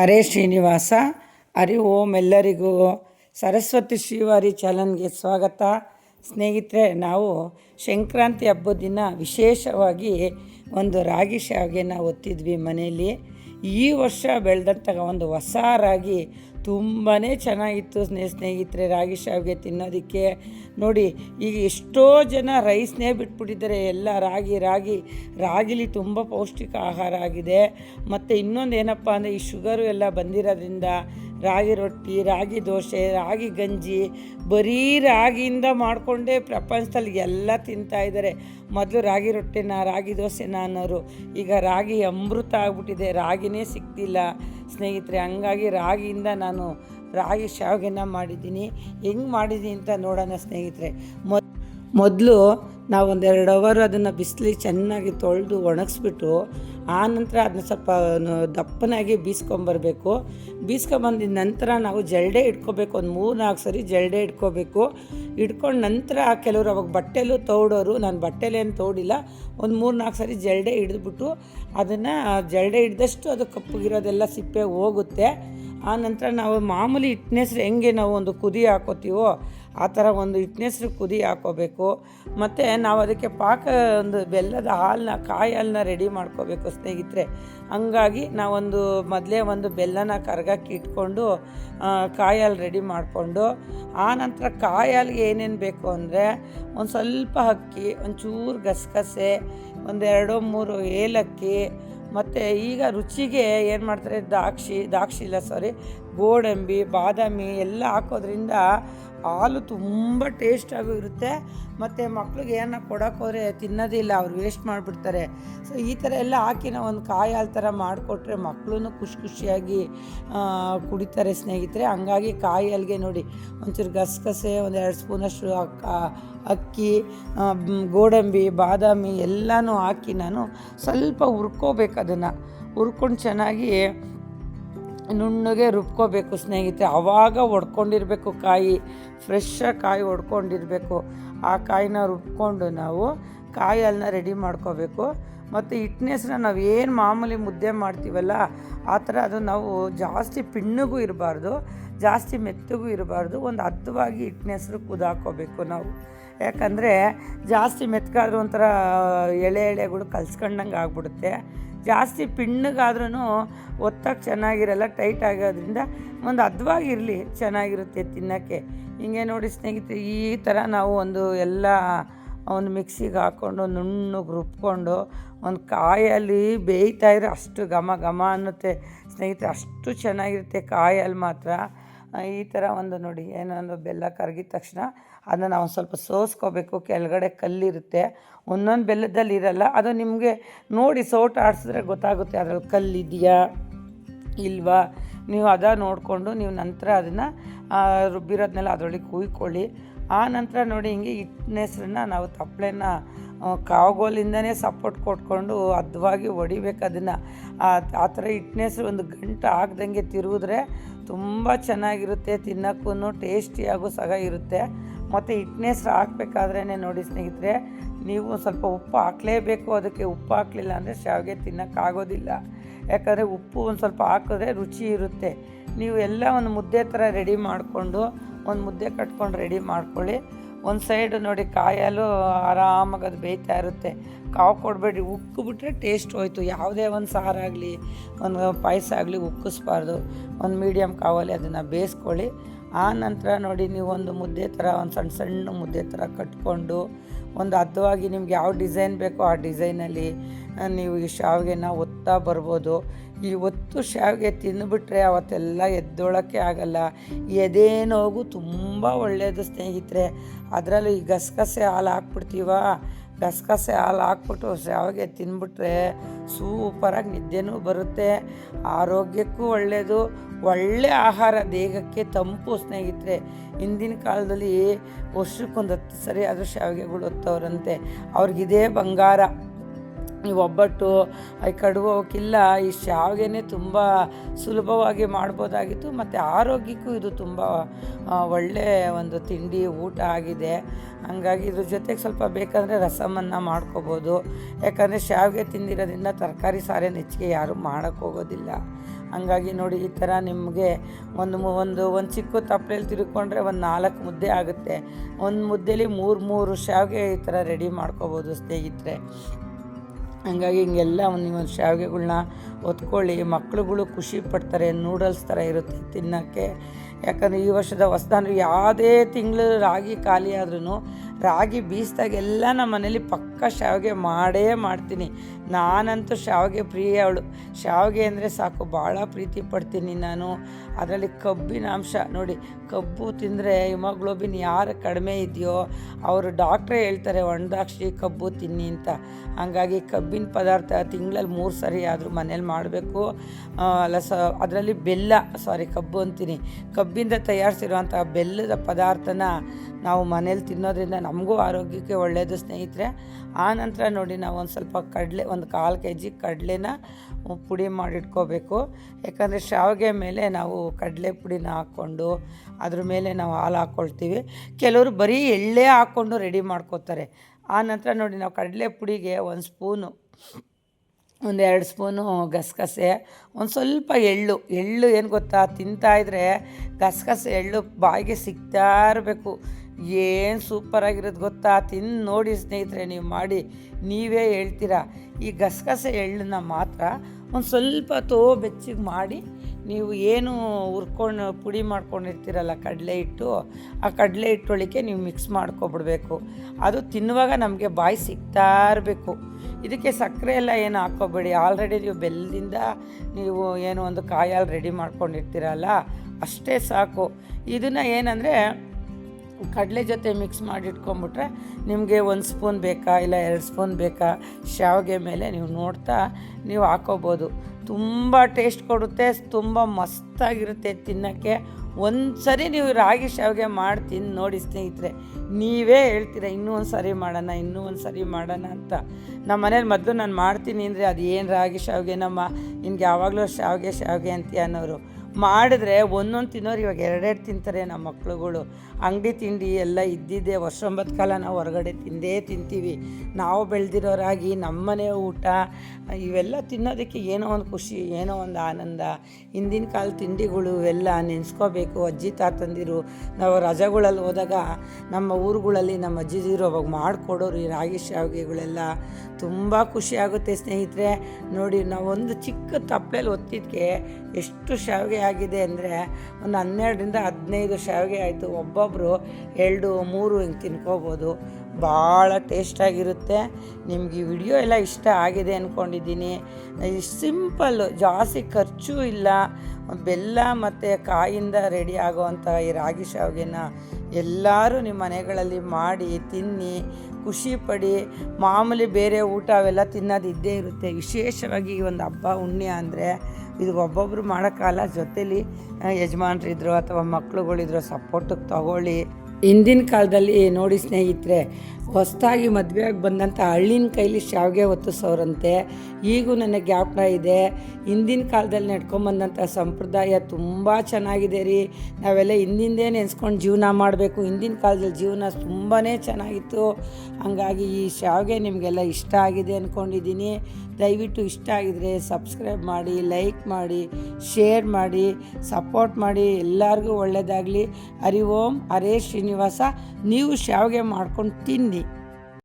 ಹರೇ ಶ್ರೀನಿವಾಸ ಹರಿ ಓಂ ಎಲ್ಲರಿಗೂ ಸರಸ್ವತಿ ಶ್ರೀವಾರಿ ಚಾನಲ್ಗೆ ಸ್ವಾಗತ. ಸ್ನೇಹಿತರೆ, ನಾವು ಸಂಕ್ರಾಂತಿ ಹಬ್ಬದ ದಿನ ವಿಶೇಷವಾಗಿ ಒಂದು ರಾಗಿ ಶಾವಿಗೆನ ಒತ್ತಿದ್ವಿ ಮನೆಯಲ್ಲಿ. ಈ ವರ್ಷ ಬೆಳೆದಂಥ ಒಂದು ಹೊಸ ರಾಗಿ ತುಂಬಾ ಚೆನ್ನಾಗಿತ್ತು ಸ್ನೇ ಸ್ನೇಹಿತರೆ, ರಾಗಿ ಶಾವಿಗೆ ತಿನ್ನೋದಕ್ಕೆ. ನೋಡಿ, ಈಗ ಎಷ್ಟೋ ಜನ ರೈಸ್ನೇ ಬಿಟ್ಬಿಟ್ಟಿದ್ದಾರೆ. ಎಲ್ಲ ರಾಗಿ ರಾಗಿ, ರಾಗಿಲಿ ತುಂಬ ಪೌಷ್ಟಿಕ ಆಹಾರ ಆಗಿದೆ. ಮತ್ತು ಇನ್ನೊಂದು ಏನಪ್ಪ ಅಂದರೆ ಈ ಶುಗರು ಎಲ್ಲ ಬಂದಿರೋದ್ರಿಂದ ರಾಗಿ ರೊಟ್ಟಿ, ರಾಗಿ ದೋಸೆ, ರಾಗಿ ಗಂಜಿ, ಬರೀ ರಾಗಿಯಿಂದ ಮಾಡಿಕೊಂಡೇ ಪ್ರಪಂಚದಲ್ಲಿ ಎಲ್ಲ ತಿಂತಾ ಇದ್ದಾರೆ. ಮೊದಲು ರಾಗಿ ರೊಟ್ಟಿನ, ರಾಗಿ ದೋಸೆನ ಅನ್ನೋರು. ಈಗ ರಾಗಿ ಅಮೃತ ಆಗ್ಬಿಟ್ಟಿದೆ. ರಾಗಿನೇ ಸಿಗ್ತಿಲ್ಲ. ಸ್ನೇಹಿತರೆ, ಹಂಗಾಗಿ ರಾಗಿಯಿಂದ ನಾನು ರಾಗಿ ಶಾವಿಗೆನ ಮಾಡಿದ್ದೀನಿ. ಹೆಂಗೆ ಮಾಡಿದ್ದೀನಿ ಅಂತ ನೋಡೋಣ ಸ್ನೇಹಿತರೆ. ಮೊದ್, ಮೊದಲು ನಾವು ಒಂದೆರಡು ಅವರ್ ಅದನ್ನು ಬಿಸಿಲಿ ಚೆನ್ನಾಗಿ ತೊಳೆದು ಒಣಗಿಸ್ಬಿಟ್ಟು ಆನಂತರ ಅದನ್ನ ಸ್ವಲ್ಪ ದಪ್ಪನಾಗಿ ಬೀಸ್ಕೊಂಬರ್ಬೇಕು. ಬೀಸ್ಕೊಂಬಂದಿದ ನಂತರ ನಾವು ಜಲ್ಡೆ ಇಟ್ಕೋಬೇಕು. ಒಂದು ಮೂರು ನಾಲ್ಕು ಸರಿ ಜಲ್ಡೆ ಇಟ್ಕೋಬೇಕು. ಇಟ್ಕೊಂಡು ನಂತರ ಕೆಲವರು ಅವಾಗ ಬಟ್ಟೆಲೂ ತೋಡೋರು. ನಾನು ಬಟ್ಟೆಲೇನು ತೋಡಿಲ್ಲ. ಒಂದು ಮೂರು ನಾಲ್ಕು ಸರಿ ಜಲ್ಡೆ ಹಿಡಿದ್ಬಿಟ್ಟು ಅದನ್ನು ಜಲ್ಡೆ ಹಿಡ್ದಷ್ಟು ಅದು ಕಪ್ಪಗಿರೋದೆಲ್ಲ ಸಿಪ್ಪೆ ಹೋಗುತ್ತೆ. ಆ ನಂತರ ನಾವು ಮಾಮೂಲಿ ಹಿಟ್ನೆಸ್ ಹೆಂಗೆ ನಾವು ಒಂದು ಕುದಿ ಹಾಕೋತೀವೋ ಆ ಥರ ಒಂದು ಹಿಟ್ನೆಸ್ರು ಕುದಿ ಹಾಕೋಬೇಕು. ಮತ್ತು ನಾವು ಅದಕ್ಕೆ ಪಾಕ ಒಂದು ಬೆಲ್ಲದ ಹಾಲನ್ನ, ಕಾಯಿ ಹಾಲನ್ನ ರೆಡಿ ಮಾಡ್ಕೋಬೇಕು ಸ್ನೇಹಿತರೆ. ಹಂಗಾಗಿ ನಾವೊಂದು ಮೊದಲೇ ಒಂದು ಬೆಲ್ಲನ ಕರ್ಗಕ್ಕೆ ಇಟ್ಕೊಂಡು ಕಾಯಿ ಹಾಲು ರೆಡಿ ಮಾಡಿಕೊಂಡು, ಆ ನಂತರ ಕಾಯಿ ಹಾಲಿಗೆ ಏನೇನು ಬೇಕು ಅಂದರೆ ಒಂದು ಸ್ವಲ್ಪ ಅಕ್ಕಿ, ಒಂಚೂರು ಗಸಗಸೆ ಒಂದೆರಡು ಮೂರು ಏಲಕ್ಕಿ, ಮತ್ತು ಈಗ ರುಚಿಗೆ ಏನು ಮಾಡ್ತಾರೆ, ದ್ರಾಕ್ಷಿ ದ್ರಾಕ್ಷಿ ಇಲ್ಲ ಸಾರಿ ಗೋಡಂಬಿ, ಬಾದಾಮಿ ಎಲ್ಲ ಹಾಕೋದ್ರಿಂದ ಹಾಲು ತುಂಬ ಟೇಸ್ಟಾಗೂ ಇರುತ್ತೆ. ಮತ್ತು ಮಕ್ಳಿಗೆ ಏನನ್ನ ಕೊಡೋಕ್ಕೋದ್ರೆ ತಿನ್ನೋದಿಲ್ಲ ಅವ್ರು ವೇಸ್ಟ್ ಮಾಡಿಬಿಡ್ತಾರೆ. ಸೊ ಈ ಥರ ಎಲ್ಲ ಹಾಕಿ ನಾವು ಒಂದು ಕಾಯಿ ಹಾಲು ಥರ ಮಾಡಿಕೊಟ್ರೆ ಮಕ್ಕಳೂ ಖುಷಿ ಖುಷಿಯಾಗಿ ಕುಡಿತಾರೆ ಸ್ನೇಹಿತರೆ. ಹಂಗಾಗಿ ಕಾಯಿ ಹಾಲಿಗೆ ನೋಡಿ, ಒಂಚೂರು ಗಸಗಸೆ, ಒಂದು ಎರಡು ಸ್ಪೂನಷ್ಟು ಅಕ್ಕ ಅಕ್ಕಿ ಗೋಡಂಬಿ, ಬಾದಾಮಿ ಎಲ್ಲನೂ ಹಾಕಿ ನಾನು ಸ್ವಲ್ಪ ಹುರ್ಕೋಬೇಕು ಅದನ್ನು. ಹುರ್ಕೊಂಡು ಚೆನ್ನಾಗಿ ನುಣ್ಣಗೆ ರುಬ್ಕೋಬೇಕು ಸ್ನೇಹಿತರೆ. ಆವಾಗ ಒಡ್ಕೊಂಡಿರಬೇಕು ಕಾಯಿ ಫ್ರೆಶ್ಶಾಗಿ ಕಾಯಿ ಒಡ್ಕೊಂಡಿರಬೇಕು. ಆ ಕಾಯಿನ ರುಬ್ಕೊಂಡು ನಾವು ಕಾಯಲ್ನ ರೆಡಿ ಮಾಡ್ಕೋಬೇಕು. ಮತ್ತು ಹಿಟ್ಟಿನ ನಾವು ಏನು ಮಾಮೂಲಿ ಮುದ್ದೆ ಮಾಡ್ತೀವಲ್ಲ, ಆ ಥರ ಅದು ನಾವು ಜಾಸ್ತಿ ಪಿಣ್ಣಗೂ ಇರಬಾರ್ದು, ಜಾಸ್ತಿ ಮೆತ್ತಗೂ ಇರಬಾರ್ದು. ಒಂದು ಹದ್ದವಾಗಿ ಹಿಟ್ಟಿನ ಹೆಸರು ಕುದಾಕೋಬೇಕು ನಾವು. ಯಾಕಂದರೆ ಜಾಸ್ತಿ ಮೆತ್ಕಾದ್ರೂ ಒಂಥರ ಎಳೆ ಎಳೆಗಳು ಕಲ್ಸ್ಕೊಂಡಂಗೆ ಆಗ್ಬಿಡುತ್ತೆ. ಜಾಸ್ತಿ ಪಿಣ್ಣಗಾದ್ರೂ ಒತ್ತಕ್ಕೆ ಚೆನ್ನಾಗಿರಲ್ಲ, ಟೈಟ್ ಆಗೋದ್ರಿಂದ ಒಂದು ಹದ್ವಾಗಿರಲಿ ಚೆನ್ನಾಗಿರುತ್ತೆ ತಿನ್ನೋಕ್ಕೆ. ಹಿಂಗೆ ನೋಡಿ ಸ್ನೇಹಿತರೆ, ಈ ಥರ ನಾವು ಒಂದು ಎಲ್ಲ ಒಂದು ಮಿಕ್ಸಿಗೆ ಹಾಕ್ಕೊಂಡು ನುಣ್ಣಗೆ ರುಬ್ಕೊಂಡು, ಒಂದು ಕಾಯಲ್ಲಿ ಬೇಯ್ತಾ ಇದ್ರೆ ಅಷ್ಟು ಘಮ ಘಮ ಅನ್ನುತ್ತೆ. ಸ್ನೇಹಿತರೆ, ಅಷ್ಟು ಚೆನ್ನಾಗಿರುತ್ತೆ ಕಾಯಲ್ಲಿ ಮಾತ್ರ. ಈ ಥರ ಒಂದು ನೋಡಿ ಏನೊಂದು ಬೆಲ್ಲ ಕರಗಿದ ತಕ್ಷಣ ಅದನ್ನು ನಾವು ಸ್ವಲ್ಪ ಸೋಸ್ಕೋಬೇಕು. ಕೆಳಗಡೆ ಕಲ್ಲಿರುತ್ತೆ. ಒಂದೊಂದು ಬೆಲ್ಲದಲ್ಲಿ ಇರಲ್ಲ, ಅದು ನಿಮಗೆ ನೋಡಿ ಸೌಟ್ ಆಡಿಸಿದ್ರೆ ಗೊತ್ತಾಗುತ್ತೆ ಅದರಲ್ಲಿ ಕಲ್ಲಿದೆಯಾ ಇಲ್ವಾ. ನೀವು ಅದ ನೋಡಿಕೊಂಡು ನೀವು ನಂತರ ಅದನ್ನು ರುಬ್ಬಿರೋದನ್ನೆಲ್ಲ ಅದರೊಳಗೆ ಕುಯ್ಕೊಳ್ಳಿ. ಆ ನಂತರ ನೋಡಿ ಹಿಂಗೆ ಹಿಟ್ನೆಸ್ರನ್ನ ನಾವು ತಪ್ಪಲೆನ ಕಾವುಗೋಲಿಂದನೇ ಸಪೋರ್ಟ್ ಕೊಟ್ಕೊಂಡು ಹದ್ವಾಗಿ ಹೊಡಿಬೇಕು ಅದನ್ನು. ಆ ಥರ ಹಿಟ್ನೆಸ್ರು ಒಂದು ಗಂಟು ಹಾಕ್ದಂಗೆ ತಿರುಗಿದ್ರೆ ತುಂಬ ಚೆನ್ನಾಗಿರುತ್ತೆ ತಿನ್ನೋಕ್ಕೂ ಟೇಸ್ಟಿಯಾಗೂ ಸಹ ಇರುತ್ತೆ. ಮತ್ತು ಹಿಟ್ನೆಸ್ ಹಾಕ್ಬೇಕಾದ್ರೇ ನೋಡಿ ಸ್ನೇಹಿತರೆ, ನೀವು ಸ್ವಲ್ಪ ಉಪ್ಪು ಹಾಕಲೇಬೇಕು. ಅದಕ್ಕೆ ಉಪ್ಪು ಹಾಕಲಿಲ್ಲ ಅಂದರೆ ಶಾವಿಗೆ ತಿನ್ನೋಕ್ಕಾಗೋದಿಲ್ಲ. ಯಾಕಂದರೆ ಉಪ್ಪು ಒಂದು ಸ್ವಲ್ಪ ಹಾಕಿದ್ರೆ ರುಚಿ ಇರುತ್ತೆ. ನೀವು ಎಲ್ಲ ಒಂದು ಮುದ್ದೆ ಥರ ರೆಡಿ ಮಾಡಿಕೊಂಡು, ಒಂದು ಮುದ್ದೆ ಕಟ್ಕೊಂಡು ರೆಡಿ ಮಾಡ್ಕೊಳ್ಳಿ. ಒಂದು ಸೈಡ್ ನೋಡಿ ಕಾಯಲು ಆರಾಮಾಗಿ ಅದು ಬೇಯ್ತಾ ಇರುತ್ತೆ. ಕಾವು ಕೊಡಬೇಡಿ ಉಕ್ಕು ಬಿಟ್ಟರೆ ಟೇಸ್ಟ್ ಹೋಯ್ತು. ಯಾವುದೇ ಒಂದು ಸಾರಾಗಲಿ ಒಂದು ಪಾಯಸ ಆಗಲಿ ಉಕ್ಕಿಸ್ಬಾರ್ದು. ಒಂದು ಮೀಡಿಯಮ್ ಕಾವಲ್ಲಿ ಅದನ್ನು ಬೇಯಿಸ್ಕೊಳ್ಳಿ. ಆ ನಂತರ ನೋಡಿ ನೀವು ಒಂದು ಮುದ್ದೆ ಥರ ಒಂದು ಸಣ್ಣ ಸಣ್ಣ ಮುದ್ದೆ ಥರ ಕಟ್ಕೊಂಡು ಒಂದು ಹದ್ದವಾಗಿ ನಿಮ್ಗೆ ಯಾವ ಡಿಸೈನ್ ಬೇಕೋ ಆ ಡಿಸೈನಲ್ಲಿ ನೀವು ಈ ಶಾವಿಗೆನ ಒತ್ತಾ ಬರ್ಬೋದು. ಈ ಒತ್ತು ಶಾವಿಗೆ ತಿಂದುಬಿಟ್ರೆ ಅವತ್ತೆಲ್ಲ ಎದ್ದೊಳಕ್ಕೆ ಆಗಲ್ಲ. ಎದೇನೋಗು ತುಂಬ ಒಳ್ಳೆಯದು ಸ್ನೇಹಿತರೆ. ಅದರಲ್ಲೂ ಈ ಗಸಗಸೆ ಹಾಲು ಹಾಕ್ಬಿಡ್ತೀವ? ಗಸಗಸೆ ಹಾಲು ಹಾಕ್ಬಿಟ್ಟು ಶಾವಿಗೆ ತಿಂದ್ಬಿಟ್ರೆ ಸೂಪರಾಗಿ ನಿದ್ದೆನೂ ಬರುತ್ತೆ. ಆರೋಗ್ಯಕ್ಕೂ ಒಳ್ಳೆಯದು ಒಳ್ಳೆ ಆಹಾರ, ದೇಹಕ್ಕೆ ತಂಪು ಸ್ನೇಹಿತರೆ. ಹಿಂದಿನ ಕಾಲದಲ್ಲಿ ವರ್ಷಕ್ಕೊಂದು ಹತ್ತು ಸರಿ ಆದರೂ ಶಾವಿಗೆಗಳು ಹೊತ್ತವರಂತೆ ಅವ್ರಿಗಿದೇ ಬಂಗಾರ. ಈ ಒಬ್ಬಟ್ಟು ಈ ಕಡುಬು ಅವಕ್ಕಿಲ್ಲ ಈ ಶಾವಿಗೆನೇ ತುಂಬ ಸುಲಭವಾಗಿ ಮಾಡ್ಬೋದಾಗಿತ್ತು. ಮತ್ತು ಆರೋಗ್ಯಕ್ಕೂ ಇದು ತುಂಬ ಒಳ್ಳೆಯ ಒಂದು ತಿಂಡಿ ಊಟ ಆಗಿದೆ. ಹಂಗಾಗಿ ಇದ್ರ ಜೊತೆಗೆ ಸ್ವಲ್ಪ ಬೇಕಂದರೆ ರಸಮನ್ನು ಮಾಡ್ಕೋಬೋದು. ಯಾಕಂದರೆ ಶಾವಿಗೆ ತಿಂದಿರೋದ್ರಿಂದ ತರಕಾರಿ ಸಾರೇನು ಹೆಚ್ಚಿಗೆ ಯಾರೂ ಮಾಡೋಕ್ಕೆ ಹೋಗೋದಿಲ್ಲ. ಹಂಗಾಗಿ ನೋಡಿ ಈ ಥರ ನಿಮಗೆ ಒಂದು ಒಂದು ಒಂದು ಚಿಕ್ಕ ತಪ್ಪಲೇಲಿ ತಿರ್ಕೊಂಡ್ರೆ ಒಂದು ನಾಲ್ಕು ಮುದ್ದೆ ಆಗುತ್ತೆ. ಒಂದು ಮುದ್ದೆಲಿ ಮೂರು ಮೂರು ಶಾವಿಗೆ ಈ ಥರ ರೆಡಿ ಮಾಡ್ಕೋಬೋದು ಸ್ನೇಹಿತರೆ. ಹಂಗಾಗಿ ಹಿಂಗೆಲ್ಲ ಒಂದು ಒಂದು ಶಾವಿಗೆಗಳ್ನ ಹೊತ್ಕೊಳ್ಳಿ. ಮಕ್ಳುಗಳು ಖುಷಿ ಪಡ್ತಾರೆ ನೂಡಲ್ಸ್ ಥರ ಇರುತ್ತೆ ತಿನ್ನೋಕ್ಕೆ. ಯಾಕಂದರೆ ಈ ವರ್ಷದ ಹೊಸ್ದಾನು ಯಾವುದೇ ತಿಂಗಳು ರಾಗಿ ಖಾಲಿ ಆದ್ರೂ ರಾಗಿ ಬೀಸಿದಾಗೆಲ್ಲ ನಮ್ಮ ಮನೇಲಿ ಪಕ್ಕ ಶಾವಿಗೆ ಮಾಡೇ ಮಾಡ್ತೀನಿ. ನಾನಂತೂ ಶಾವಿಗೆ ಪ್ರಿಯ ಅವಳು. ಶಾವಿಗೆ ಅಂದರೆ ಸಾಕು ಭಾಳ ಪ್ರೀತಿ ಪಡ್ತೀನಿ ನಾನು. ಅದರಲ್ಲಿ ಕಬ್ಬಿನ ಅಂಶ. ನೋಡಿ, ಕಬ್ಬು ತಿಂದರೆ ಹಿಮೋಗ್ಲೋಬಿನ್ ಯಾರು ಕಡಿಮೆ ಇದೆಯೋ, ಅವರು ಡಾಕ್ಟ್ರೇ ಹೇಳ್ತಾರೆ ಒಣದಾಕ್ಷಿ ಕಬ್ಬು ತಿನ್ನಿ ಅಂತ. ಹಂಗಾಗಿ ಕಬ್ಬಿನ ಪದಾರ್ಥ ತಿಂಗಳಲ್ಲಿ ಮೂರು ಸರಿ ಆದರೂ ಮನೇಲಿ ಮಾಡಬೇಕು. ಅಲ್ಲ ಸ ಅದರಲ್ಲಿ ಬೆಲ್ಲ, ಸಾರಿ ಕಬ್ಬು ಅಂತೀನಿ. ಕಬ್ಬಿಂದ ತಯಾರಿಸಿರುವಂಥ ಬೆಲ್ಲದ ಪದಾರ್ಥನ ನಾವು ಮನೇಲಿ ತಿನ್ನೋದ್ರಿಂದ ನಮಗೂ ಆರೋಗ್ಯಕ್ಕೆ ಒಳ್ಳೆಯದು ಸ್ನೇಹಿತರೆ. ಆ ನಂತರ ನೋಡಿ ನಾವು ಒಂದು ಸ್ವಲ್ಪ ಕಡಲೆ, ಒಂದು ಕಾಲು ಕೆ ಜಿ ಕಡಲೆನ ಪುಡಿ ಮಾಡಿಟ್ಕೋಬೇಕು. ಯಾಕಂದರೆ ಶಾವಿಗೆ ಮೇಲೆ ನಾವು ಕಡಲೆ ಪುಡಿನ ಹಾಕ್ಕೊಂಡು ಅದ್ರ ಮೇಲೆ ನಾವು ಹಾಲು ಹಾಕ್ಕೊಳ್ತೀವಿ ಕೆಲವರು ಬರೀ ಎಳ್ಳೆ ಹಾಕ್ಕೊಂಡು ರೆಡಿ ಮಾಡ್ಕೋತಾರೆ. ಆ ನಂತರ ನೋಡಿ ನಾವು ಕಡಲೆ ಪುಡಿಗೆ ಒಂದು ಸ್ಪೂನು, ಒಂದು ಎರಡು ಸ್ಪೂನು ಗಸಗಸೆ, ಒಂದು ಸ್ವಲ್ಪ ಎಳ್ಳು. ಎಳ್ಳು ಏನು ಗೊತ್ತಾ? ತಿಂತಾಯಿದ್ರೆ ಗಸಗಸೆ ಎಳ್ಳು ಬಾಯಿಗೆ ಸಿಗ್ತಾ ಇರಬೇಕು. ಏನು ಸೂಪರಾಗಿರೋದು ಗೊತ್ತಾ? ತಿಂದು ನೋಡಿ ಸ್ನೇಹಿತರೆ, ನೀವು ಮಾಡಿ, ನೀವೇ ಹೇಳ್ತೀರಾ? ಈ ಗಸಗಸೆ ಎಳ್ಳನ್ನ ಮಾತ್ರ ಒಂದು ಸ್ವಲ್ಪ ತೋ ಬೆಚ್ಚಿಗೆ ಮಾಡಿ, ನೀವು ಏನು ಹುರ್ಕೊಂಡು ಪುಡಿ ಮಾಡ್ಕೊಂಡಿರ್ತೀರಲ್ಲ, ಕಡಲೆ ಹಿಟ್ಟು, ಆ ಕಡಲೆ ಹಿಟ್ಟೊಳಿಕೆ ನೀವು ಮಿಕ್ಸ್ ಮಾಡ್ಕೊಬಿಡ್ಬೇಕು. ಅದು ತಿನ್ನುವಾಗ ನಮಗೆ ಬಾಯಿ ಸಿಗ್ತಾ ಇರಬೇಕು. ಇದಕ್ಕೆ ಸಕ್ಕರೆ ಎಲ್ಲ ಏನು ಹಾಕೋಬೇಡಿ ಆಲ್ರೆಡಿ ನೀವು ಬೆಲ್ಲದಿಂದ ನೀವು ಏನು ಒಂದು ಕಾಯಲ್ಲಿ ರೆಡಿ ಮಾಡ್ಕೊಂಡಿರ್ತೀರಲ್ಲ, ಅಷ್ಟೇ ಸಾಕು. ಇದನ್ನು ಏನಂದರೆ ಕಡಲೆ ಜೊತೆ ಮಿಕ್ಸ್ ಮಾಡಿಟ್ಕೊಂಬಿಟ್ರೆ ನಿಮಗೆ ಒಂದು ಸ್ಪೂನ್ ಬೇಕಾ ಇಲ್ಲ ಎರಡು ಸ್ಪೂನ್ ಬೇಕಾ ಶಾವಿಗೆ ಮೇಲೆ ನೀವು ನೋಡ್ತಾ ನೀವು ಹಾಕೋಬೋದು. ತುಂಬ ಟೇಸ್ಟ್ ಕೊಡುತ್ತೆ, ತುಂಬ ಮಸ್ತಾಗಿರುತ್ತೆ ತಿನ್ನೋಕ್ಕೆ. ಒಂದು ಸರಿ ನೀವು ರಾಗಿ ಶಾವಿಗೆ ಮಾಡಿ ತಿಂದು ನೋಡಿ ಸ್ನೇಹಿತರೆ, ನೀವೇ ಹೇಳ್ತೀರ ಇನ್ನೂ ಒಂದು ಸರಿ ಮಾಡೋಣ, ಇನ್ನೂ ಒಂದು ಸರಿ ಮಾಡೋಣ ಅಂತ. ನಮ್ಮ ಮನೇಲಿ ಮೊದಲು ನಾನು ಮಾಡ್ತೀನಿ ಅಂದರೆ ಅದು ಏನು ರಾಗಿ ಶಾವಿಗೆನಮ್ಮ ನಿನಗೆ ಯಾವಾಗಲೂ ಶಾವಿಗೆ ಶಾವಿಗೆ ಅಂತೀಯ ಅನ್ನೋರು. ಮಾಡಿದ್ರೆ ಒಂದೊಂದು ತಿನ್ನೋರು ಇವಾಗ ಎರಡೆರಡು ತಿಂತಾರೆ ನಮ್ಮ ಮಕ್ಳುಗಳು. ಅಂಗಡಿ ತಿಂಡಿ ಎಲ್ಲ ಇದ್ದಿದ್ದೆ ವರ್ಷೊಂಬತ್ತು ಕಾಲ ನಾವು ಹೊರಗಡೆ ತಿಂದೇ ತಿಂತೀವಿ. ನಾವು ಬೆಳೆದಿರೋರಾಗಿ ನಮ್ಮನೆ ಊಟ, ಇವೆಲ್ಲ ತಿನ್ನೋದಕ್ಕೆ ಏನೋ ಒಂದು ಖುಷಿ, ಏನೋ ಒಂದು ಆನಂದ. ಹಿಂದಿನ ಕಾಲ ತಿಂಡಿಗಳು ಇವೆಲ್ಲ ನೆನೆಸ್ಕೋಬೇಕು. ಅಜ್ಜಿ ತಾತಂದಿರು, ನಾವು ರಜಗಳಲ್ಲಿ ಹೋದಾಗ ನಮ್ಮ ಊರುಗಳಲ್ಲಿ ನಮ್ಮ ಅಜ್ಜಿದಿರು ಅವಾಗ ಮಾಡಿಕೊಡೋರು ಈ ರಾಗಿ ಶಾವಿಗೆಗಳೆಲ್ಲ ತುಂಬ ಖುಷಿಯಾಗುತ್ತೆ ಸ್ನೇಹಿತರೆ. ನೋಡಿ ನಾವೊಂದು ಚಿಕ್ಕ ತಪ್ಪಲೆಯಲ್ಲಿ ಒತ್ತಿದ್ದಕ್ಕೆ ಎಷ್ಟು ಶಾವಿಗೆ ಆಗಿದೆ ಅಂದರೆ ಒಂದು ಹನ್ನೆರಡರಿಂದ ಹದಿನೈದು ಶಾವಿಗೆ ಆಯಿತು. ಒಬ್ಬೊಬ್ಬರು ಎರಡು ಮೂರು ಹಿಂಗೆ ತಿನ್ಕೋಬೋದು. ಭಾಳ ಟೇಸ್ಟಾಗಿರುತ್ತೆ. ನಿಮ್ಗೆ ಈ ವಿಡಿಯೋ ಎಲ್ಲ ಇಷ್ಟ ಆಗಿದೆ ಅಂದ್ಕೊಂಡಿದ್ದೀನಿ ಸಿಂಪಲ್ಲು ಜಾಸ್ತಿ ಖರ್ಚು ಇಲ್ಲ. ಬೆಲ್ಲ ಮತ್ತು ಕಾಯಿಂದ ರೆಡಿ ಆಗೋವಂಥ ಈ ರಾಗಿ ಶಾವಿಗೆನ ಎಲ್ಲರೂ ನಿಮ್ಮ ಮನೆಗಳಲ್ಲಿ ಮಾಡಿ, ತಿನ್ನಿ ಖುಷಿ ಪಡಿ ಮಾಮೂಲಿ ಬೇರೆ ಊಟ ಅವೆಲ್ಲ ತಿನ್ನೋದು ಇದ್ದೇ ಇರುತ್ತೆ. ವಿಶೇಷವಾಗಿ ಈ ಒಂದು ಹಬ್ಬ ಉಣ್ಣೆ ಅಂದರೆ ಇದು ಒಬ್ಬೊಬ್ಬರು ಮಾಡೋಕ್ಕಲ್ಲ ಜೊತೇಲಿ, ಯಜಮಾನ್ರಿದ್ರು ಅಥವಾ ಮಕ್ಳುಗಳಿದ್ರು, ಸಪೋರ್ಟಿಗೆ ತಗೊಳ್ಳಿ. ಹಿಂದಿನ ಕಾಲದಲ್ಲಿ ನೋಡಿ ಸ್ನೇಹಿತರೆ ಹೊಸದಾಗಿ ಮದುವೆಯಾಗಿ ಬಂದಂಥ ಹಳ್ಳಿನ ಕೈಲಿ ಶಾವಿಗೆ ಒತ್ತಿಸೋರಂತೆ ಈಗೂ ನನಗೆ ಜ್ಞಾಪನ ಇದೆ. ಹಿಂದಿನ ಕಾಲದಲ್ಲಿ ನಡ್ಕೊಂಬಂದಂಥ ಸಂಪ್ರದಾಯ ತುಂಬ ಚೆನ್ನಾಗಿದೆ ರೀ. ನಾವೆಲ್ಲ ಹಿಂದಿಂದೇ ನೆನೆಸ್ಕೊಂಡು ಜೀವನ ಮಾಡಬೇಕು. ಹಿಂದಿನ ಕಾಲದಲ್ಲಿ ಜೀವನ ತುಂಬಾ ಚೆನ್ನಾಗಿತ್ತು. ಹಾಗಾಗಿ ಈ ಶಾವಿಗೆ ನಿಮಗೆಲ್ಲ ಇಷ್ಟ ಆಗಿದೆ ಅಂದ್ಕೊಂಡಿದ್ದೀನಿ ದಯವಿಟ್ಟು ಇಷ್ಟ ಆಗಿದರೆ ಸಬ್ಸ್ಕ್ರೈಬ್ ಮಾಡಿ, ಲೈಕ್ ಮಾಡಿ, ಶೇರ್ ಮಾಡಿ, ಸಪೋರ್ಟ್ ಮಾಡಿ. ಎಲ್ಲರಿಗೂ ಒಳ್ಳೆಯದಾಗಲಿ ಹರಿ ಓಂ, ಹರೇ ಶ್ರೀನಿವಾಸ. ನೀವು ಶಾವಿಗೆ ಮಾಡ್ಕೊಂಡು ತಿನ್ನಿ.